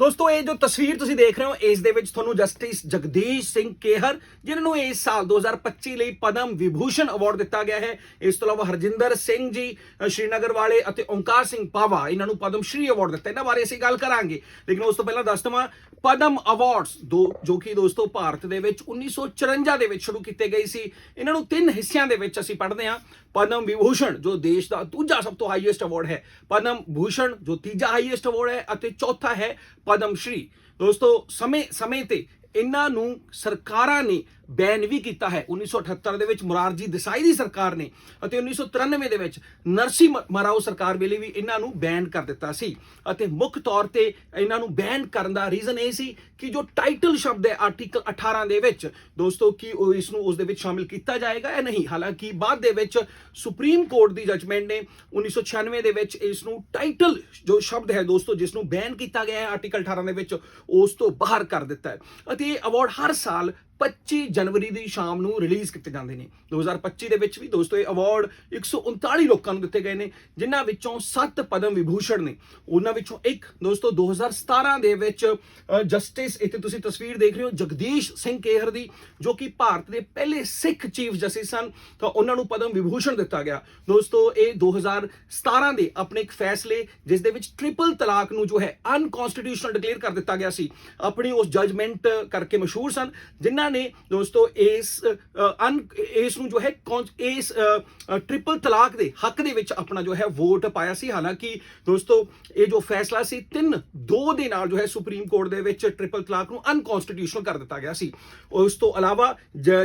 ਦੋਸਤੋ, ਇਹ ਜੋ ਤਸਵੀਰ ਤੁਸੀਂ ਦੇਖ ਰਹੇ ਹੋ, ਇਸ ਦੇ ਵਿੱਚ ਤੁਹਾਨੂੰ ਜਸਟਿਸ ਜਗਦੀਸ਼ ਸਿੰਘ ਕੇਹਰ, ਜਿਨ੍ਹਾਂ ਨੂੰ ਇਸ ਸਾਲ 2025 ਲਈ ਪਦਮ ਵਿਭੂਸ਼ਣ ਅਵਾਰਡ ਦਿੱਤਾ ਗਿਆ ਹੈ। ਇਸ ਤੋਂ ਇਲਾਵਾ ਹਰਜਿੰਦਰ ਸਿੰਘ ਜੀ ਸ਼੍ਰੀਨਗਰ ਵਾਲੇ ਅਤੇ ਓਂਕਾਰ ਸਿੰਘ ਪਾਵਾ, ਇਹਨਾਂ ਨੂੰ ਪਦਮ ਸ਼੍ਰੀ ਅਵਾਰਡ ਦਿੱਤਾ। ਇਹਨਾਂ ਬਾਰੇ ਅਸੀਂ ਗੱਲ ਕਰਾਂਗੇ। ਲੇਕਿਨ ਉਸ ਤੋਂ ਪਹਿਲਾਂ ਦੱਸ ਦਵਾਂ, ਪਦਮ ਅਵਾਰਡਸ ਦੋ, ਜੋ ਕਿ ਦੋਸਤੋ ਭਾਰਤ ਦੇ ਵਿੱਚ 1954 ਦੇ ਵਿੱਚ ਸ਼ੁਰੂ ਕੀਤੇ ਗਏ ਸੀ। ਇਹਨਾਂ ਨੂੰ ਤਿੰਨ ਹਿੱਸਿਆਂ ਦੇ ਵਿੱਚ ਅਸੀਂ ਪੜ੍ਹਦੇ ਹਾਂ। ਪਦਮ ਵਿਭੂਸ਼ਣ, ਜੋ ਦੇਸ਼ ਦਾ ਦੂਜਾ ਸਭ ਤੋਂ ਹਾਈਐਸਟ ਅਵਾਰਡ ਹੈ। ਪਦਮ ਭੂਸ਼ਣ, ਜੋ ਤੀਜਾ ਹਾਈਐਸਟ ਅਵਾਰਡ ਹੈ ਅਤੇ ਚੌਥਾ ਹੈ ਪਦਮ ਸ਼੍ਰੀ ਦੋਸਤੋ, ਸਮੇਂ ਸਮੇਂ ਤੇ ਇਹਨਾਂ ਨੂੰ ਸਰਕਾਰਾਂ ਨੇ ਬੈਨ ਵੀ ਕੀਤਾ ਹੈ। 1978 ਦੇ ਵਿੱਚ ਮੁਰਾਰਜੀ ਦੇਸਾਈ ਦੀ ਸਰਕਾਰ ਨੇ ਅਤੇ 1993 ਦੇ ਵਿੱਚ ਨਰਸੀ ਮਰਾਓ ਸਰਕਾਰ ਵੇਲੇ ਵੀ ਇਹਨਾਂ ਨੂੰ ਬੈਨ ਕਰ ਦਿੱਤਾ ਸੀ। ਅਤੇ ਮੁੱਖ ਤੌਰ ਤੇ ਇਹਨਾਂ ਨੂੰ ਬੈਨ ਕਰਨ ਦਾ ਰੀਜ਼ਨ ਇਹ ਸੀ ਕਿ ਜੋ ਟਾਈਟਲ ਸ਼ਬਦ ਹੈ ਆਰਟੀਕਲ 18 ਦੇ ਵਿੱਚ, ਦੋਸਤੋ, ਕਿ ਉਹ ਇਸ ਨੂੰ ਉਸ ਦੇ ਵਿੱਚ ਸ਼ਾਮਿਲ ਕੀਤਾ ਜਾਏਗਾ ਜਾਂ ਨਹੀਂ? ਹਾਲਾਂਕਿ ਬਾਅਦ ਦੇ ਵਿੱਚ ਸੁਪਰੀਮ ਕੋਰਟ ਦੀ ਜਜਮੈਂਟ ਨੇ 1996 ਦੇ ਵਿੱਚ ਇਸ ਨੂੰ ਟਾਈਟਲ ਜੋ ਸ਼ਬਦ ਹੈ ਦੋਸਤੋ, ਜਿਸ ਨੂੰ ਬੈਨ ਕੀਤਾ ਗਿਆ ਹੈ ਆਰਟੀਕਲ 18 ਦੇ ਵਿੱਚ ਉਸ ਤੋਂ ਬਾਹਰ ਕਰ ਦਿੱਤਾ ਹੈ। ਅਤੇ ਇਹ ਅਵਾਰਡ ਹਰ ਸਾਲ 25 ਜਨਵਰੀ ਦੀ ਸ਼ਾਮ ਨੂੰ ਰਿਲੀਜ਼ ਕੀਤੇ ਜਾਂਦੇ ਨੇ। 2025 ਦੇ ਵਿੱਚ ਵੀ ਦੋਸਤੋ, ਇਹ ਅਵਾਰਡ 139 ਲੋਕਾਂ ਨੂੰ ਦਿੱਤੇ ਗਏ ਨੇ, ਜਿਨ੍ਹਾਂ ਵਿੱਚੋਂ 7 ਪਦਮ ਵਿਭੂਸ਼ਣ ਨੇ। ਉਹਨਾਂ ਵਿੱਚੋਂ ਇੱਕ, ਦੋਸਤੋ 2017 ਦੇ ਵਿੱਚ ਜਸਟਿਸ, ਇੱਥੇ ਤੁਸੀਂ ਤਸਵੀਰ ਦੇਖ ਰਹੇ ਹੋ, ਜਗਦੀਸ਼ ਸਿੰਘ ਕੇਹਰ ਦੀ, ਜੋ ਕਿ ਭਾਰਤ ਦੇ ਪਹਿਲੇ ਸਿੱਖ ਚੀਫ ਜਸਟਿਸ ਸਨ, ਤਾਂ ਉਹਨਾਂ ਨੂੰ ਪਦਮ ਵਿਭੂਸ਼ਣ ਦਿੱਤਾ ਗਿਆ। ਦੋਸਤੋ, ਇਹ 2017 ਦੇ ਆਪਣੇ ਇੱਕ ਫੈਸਲੇ, ਜਿਸ ਦੇ ਵਿੱਚ ਟ੍ਰਿਪਲ ਤਲਾਕ ਨੂੰ ਜੋ ਹੈ ਅਨਕਨਸਟੀਟਿਊਸ਼ਨਲ ਡਿਕਲੇਅਰ ਕਰ ਦਿੱਤਾ ਗਿਆ ਸੀ। ਆਪਣੀ ਉਸ ਜਜਮੈਂਟ ਕਰਕੇ ਮਸ਼ਹੂਰ ਸਨ, ਜਿਨ੍ਹਾਂ ਨੇ ਦੋਸਤੋ ਇਸ ਅਨ ਇਸ ਨੂੰ ਜੋ ਹੈ ਇਸ ਟ੍ਰਿਪਲ ਤਲਾਕ ਦੇ ਹੱਕ ਦੇ ਵਿੱਚ ਆਪਣਾ ਜੋ ਹੈ ਵੋਟ ਪਾਇਆ ਸੀ। ਹਾਲਾਂਕਿ ਦੋਸਤੋ ਇਹ ਜੋ ਫੈਸਲਾ ਸੀ 3 2 ਦੇ ਨਾਲ ਜੋ ਹੈ ਸੁਪਰੀਮ ਕੋਰਟ ਦੇ ਵਿੱਚ ਟ੍ਰਿਪਲ ਤਲਾਕ ਨੂੰ ਅਨਕਨਸਟੀਟਿਊਸ਼ਨਲ ਕਰ ਦਿੱਤਾ ਗਿਆ ਸੀ। ਉਸ ਤੋਂ ਇਲਾਵਾ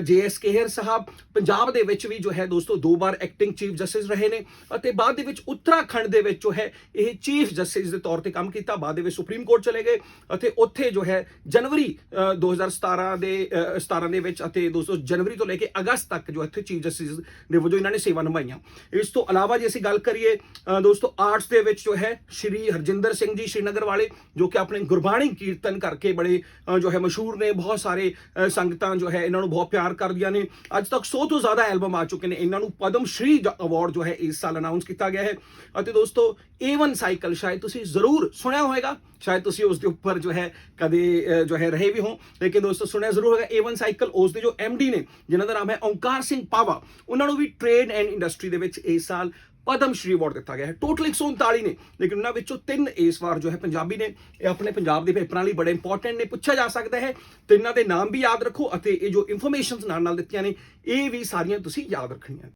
ਜੇਐਸ ਕੇਹਰ ਸਾਹਿਬ ਪੰਜਾਬ ਦੇ ਵਿੱਚ ਵੀ ਜੋ ਹੈ ਦੋਸਤੋ ਦੋ ਵਾਰ ਐਕਟਿੰਗ ਚੀਫ ਜਸਟਿਸ ਰਹੇ ਨੇ ਅਤੇ ਬਾਅਦ ਦੇ ਵਿੱਚ ਉੱਤਰਾਖੰਡ ਦੇ ਵਿੱਚ ਜੋ ਹੈ ਇਹ ਚੀਫ ਜਸਟਿਸ ਦੇ ਤੌਰ ਤੇ ਕੰਮ ਕੀਤਾ। ਬਾਅਦ ਦੇ ਵਿੱਚ ਸੁਪਰੀਮ ਕੋਰਟ ਚਲੇ ਗਏ ਅਤੇ ਉੱਥੇ ਜੋ ਹੈ ਜਨਵਰੀ ਅ, 2017 ਦੇ ਅ, 17 ਦੇ ਵਿੱਚ ਅਤੇ ਦੋਸਤੋ ਜਨਵਰੀ ਤੋਂ ਲੈ ਕੇ ਅਗਸਤ ਤੱਕ ਜੋ ਇੱਥੇ ਚੀਫ ਜਸਟਿਸ ਦੇ ਵਜੋਂ ਇਹਨਾਂ ਨੇ ਸੇਵਾ ਨਿਭਾਈਆਂ। ਇਸ ਤੋਂ ਇਲਾਵਾ ਜੇ ਅਸੀਂ ਗੱਲ ਕਰੀਏ ਦੋਸਤੋ ਆਰਟਸ ਦੇ ਵਿੱਚ ਜੋ ਹੈ ਸ਼੍ਰੀ ਹਰਜਿੰਦਰ ਸਿੰਘ ਜੀ ਸ਼੍ਰੀਨਗਰ ਵਾਲੇ ਜੋ ਕਿ ਆਪਣੇ ਗੁਰਬਾਣੀ ਕੀਰਤਨ ਕਰਕੇ ਬੜੇ ਜੋ ਹੈ ਮਸ਼ਹੂਰ ਨੇ ਬਹੁਤ ਸਾਰੇ ਸੰਗਤਾਂ ਜੋ ਹੈ ਇਹਨਾਂ ਨੂੰ ਬਹੁਤ ਪਿਆਰ ਕਰਦੀਆਂ ਨੇ। ਅੱਜ ਤੱਕ 100 ਤੋਂ ਜ਼ਿਆਦਾ ਐਲਬਮ ਆ ਚੁੱਕੇ ਨੇ। ਇਹਨਾਂ ਨੂੰ ਪਦਮ ਸ਼੍ਰੀ ਅਵਾਰਡ ਜੋ ਹੈ ਇਸ ਸਾਲ ਅਨਾਉਂਸ ਕੀਤਾ ਗਿਆ ਹੈ। ਅਤੇ ਦੋਸਤੋ A1 ਸਾਈਕਲ ਸ਼ਾਇਦ ਤੁਸੀਂ ਜ਼ਰੂਰ ਸੁਣਿਆ ਹੋਵੇਗਾ। ਸ਼ਾਇਦ ਤੁਸੀਂ ਉਸ ਦੇ ਉੱਪਰ ਜੋ ਹੈ ਕਦੇ ਜੋ ਹੈ ਰਹੇ ਵੀ ਹੋ। ਲੇਕਿਨ ਦੋਸਤੋ ਸੁਣਿਆ ਜ਼ਰੂਰ ਹੋਵੇਗਾ। A1 ਸਾਈਕਲ ਉਸ ਦੇ ਜੋ MD ਨੇ, ਜਿਨ੍ਹਾਂ ਦਾ ਨਾਮ ਹੈ ਓਂਕਾਰ ਸਿੰਘ ਪਾਵਾ, ਉਹਨਾਂ ਨੂੰ ਵੀ ਟ੍ਰੇਡ ਐਂਡ ਇੰਡਸਟਰੀ ਦੇ ਵਿੱਚ ਇਸ ਸਾਲ ਪਦਮ ਸ਼੍ਰੀ ਅਵਾਰਡ ਦਿੱਤਾ ਗਿਆ ਹੈ। ਟੋਟਲ 139 ਨੇ, ਲੇਕਿਨ ਉਹਨਾਂ ਵਿੱਚੋਂ ਤਿੰਨ ਇਸ ਵਾਰ ਜੋ ਹੈ ਪੰਜਾਬੀ ਨੇ, ਇਹ ਆਪਣੇ ਪੰਜਾਬ ਦੇ ਪੇਪਰਾਂ ਲਈ ਬੜੇ ਇੰਪੋਰਟੈਂਟ ਨੇ, ਪੁੱਛਿਆ ਜਾ ਸਕਦਾ ਹੈ। ਤਿੰਨਾਂ ਦੇ ਨਾਮ ਵੀ ਯਾਦ ਰੱਖੋ ਅਤੇ ਇਹ ਜੋ ਇਨਫੋਰਮੇਸ਼ਨਸ ਨਾਲ ਨਾਲ ਦਿੱਤੀਆਂ ਨੇ, ਇਹ ਵੀ ਸਾਰੀਆਂ ਤੁਸੀਂ ਯਾਦ ਰੱਖਣੀਆਂ।